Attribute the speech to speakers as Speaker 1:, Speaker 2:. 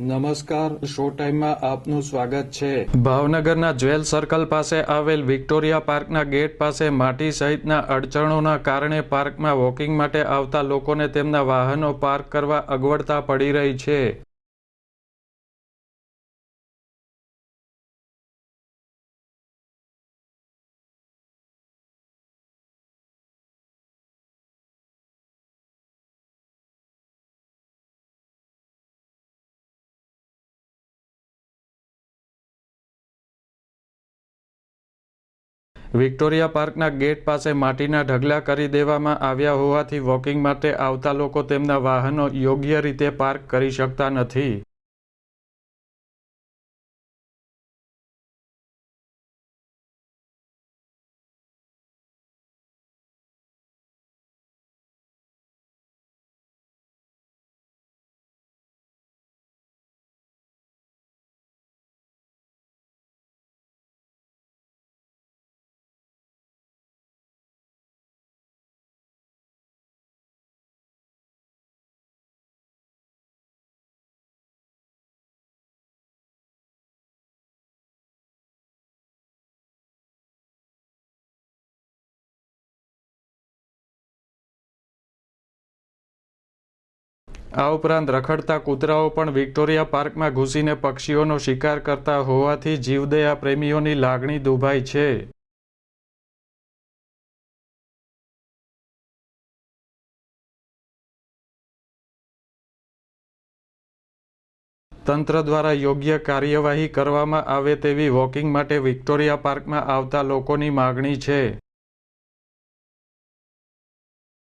Speaker 1: નમસ્કાર, શો ટાઈમમાં આપનું સ્વાગત છે.
Speaker 2: ભાવનગરના જ્વેલ સર્કલ પાસે આવેલ વિક્ટોરિયા પાર્કના ગેટ પાસે માટી સહિતના અડચણોના કારણે પાર્કમાં વોકિંગ માટે આવતા લોકોને તેમના વાહનો પાર્ક કરવા અગવડતા પડી રહી છે. વિક્ટોરિયા પાર્કના ગેટ પાસે માટીના ઢગલા કરી દેવામાં આવ્યા હોવાથી વોકિંગ માટે આવતા લોકો તેમના વાહનો યોગ્ય રીતે પાર્ક કરી શકતા નથી. આ ઉપરાંત રખડતા કૂતરાઓ પણ વિક્ટોરિયા પાર્કમાં ઘૂસીને પક્ષીઓનો શિકાર કરતા હોવાથી જીવદયા પ્રેમીઓની લાગણી દુભાઈ છે. તંત્ર દ્વારા યોગ્ય કાર્યવાહી કરવામાં આવે તેવી વોકિંગ માટે વિક્ટોરિયા પાર્કમાં આવતા લોકોની માગણી છે.